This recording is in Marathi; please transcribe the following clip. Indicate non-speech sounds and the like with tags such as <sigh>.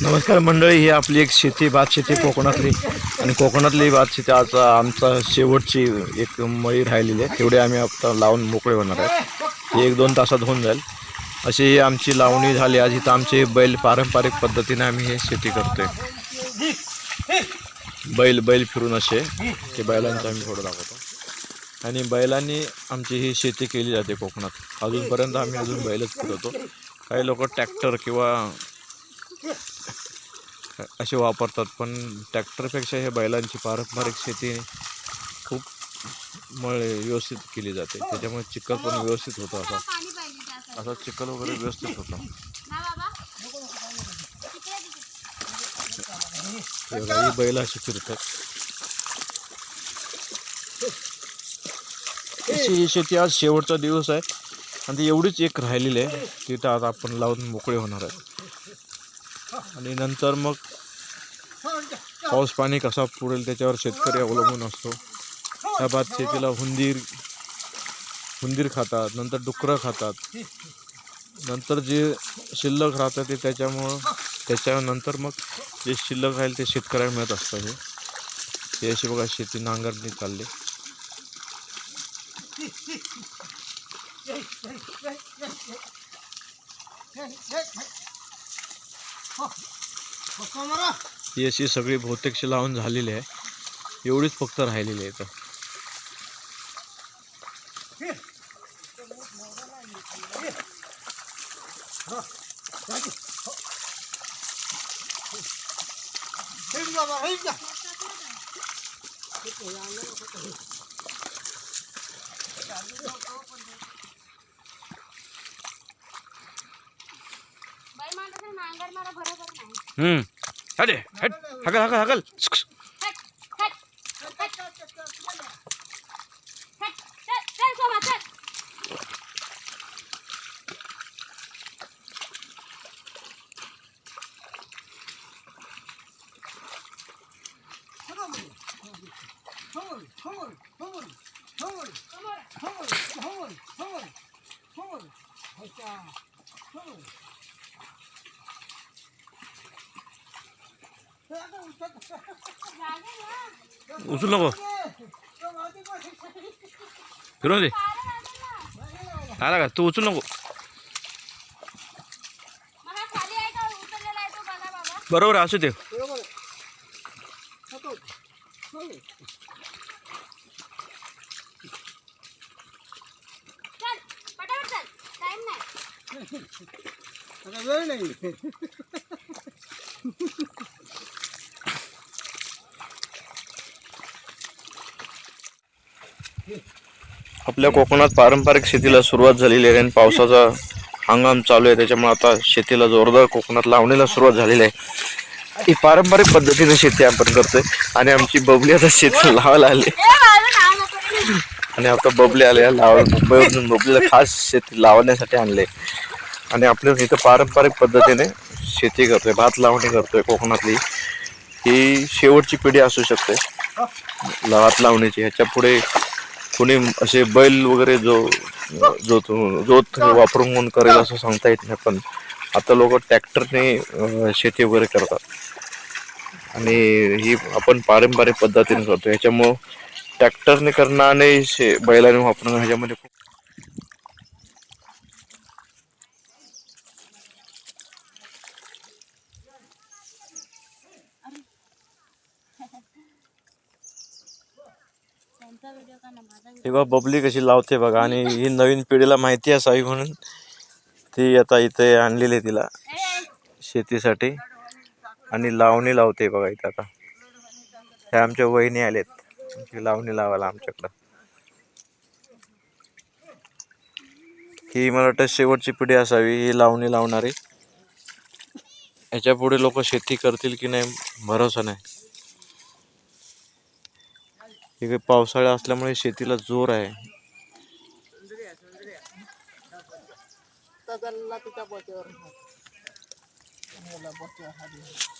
नमस्कार मंडळी ही आपली एक शेती भात शेती कोकणातली. आणि कोकणातली भात शेती आज आमचा शेवटची एक मळी राहिलेली आहे. तेवढे आम्ही आता लावून मोकळे होणार आहे. एक दोन तासात होऊन जाईल. अशी ही आमची लावणी झाली. आज इथं आमचे बैल पारंपरिक पद्धतीने आम्ही हे शेती करतोय. बैल बैल फिरून असे. ते बैलांचं आम्ही थोडं दाखवतो. आणि बैलांनी आमची ही शेती केली जाते कोकणात. अजूनपर्यंत आम्ही अजून बैलच फिरवतो. काही लोक ट्रॅक्टर किंवा असे वापरतात पण ट्रॅक्टरपेक्षा हे बैलांची पारंपरिक शेती खूप मळे व्यवस्थित केली जाते. त्याच्यामुळे चिखल पण व्यवस्थित होतं असा. असा चिखल वगैरे व्यवस्थित होता. ही बैल अशी फिरतात. अशी ही शेती आज शेवटचा दिवस आहे. आणि ती एवढीच एक राहिलेली आहे तिथं आता आपण लावून मोकळे होणार आहे आणि नंतर मग पाऊस पाणी कसा पुरेल त्याच्यावर शेतकरी अवलंबून असतो. त्या भात शेतीला हुंदीर हुंदीर खातात नंतर डुकरं खातात. नंतर जे शिल्लक राहतं ते त्याच्यामुळं त्याच्यानंतर मग जे शिल्लक राहील ते शेतकऱ्याला मिळत असतं हे. अशी बघा शेती नांगरणी चालली. ही अशी सगळी बहुतेकशी लावून झालेली आहे. एवढीच फक्त राहिलेली आहे तर नांगर मला बरोबर नाही हम्म अरे हट हकल हकल हकल उचलू नको. फिरून दे. ना. आला का? तू उचलू नको. बरोबर आहे, असू दे. वेळ नाही. आपल्या कोकणात पारंपरिक शेतीला सुरुवात झालेली आहे आणि पावसाचा हंगाम चालू आहे. त्याच्यामुळे आता शेतीला जोरदार कोकणात लावणीला सुरुवात झालेली आहे. ही पारंपरिक पद्धतीने शेती आपण करतोय. आणि आमची बबली आता शेती लावायला आली. आणि आता बबली आल्या लावा मुंबईवरून बबलीला खास शेती लावण्यासाठी आणले आणि आपल्या इथं पारंपरिक पद्धतीने शेती करतोय. भात लावणी करतोय कोकणातली. ही शेवटची पिढी असू शकते. भात लावणीची. ह्याच्या पुढे कोणी असे बैल वगैरे जो जो जोत वापरून म्हणून करेल असं सांगता येत नाही पण आता लोक ट्रॅक्टरने शेती वगैरे करतात. आणि ही आपण पारंपरिक पद्धतीने करतो. ह्याच्यामुळं ट्रॅक्टरने करणं आणि शे बैलाने वापरणं ह्याच्यामध्ये खूप हे बघा बबली कशी लावते बघा. आणि <laughs> ही नवीन पिढीला माहिती असावी म्हणून. ती आता इथे आणलेली आहे तिला. शेतीसाठी. आणि लावणी लावते बघा इथं आता. ह्या आमच्या वहिनी आलेत. लावणी लावायला आमच्याकडं. ही मला वाटतं शेवटची पिढी असावी ही लावणी लावणारी. याच्यापुढे लोक शेती करतील की नाही भरोसा नाही. इकडे पावसाळा असल्यामुळे शेतीला जोर आहे. चालला तिच्या बोट्यावर बोट्यावर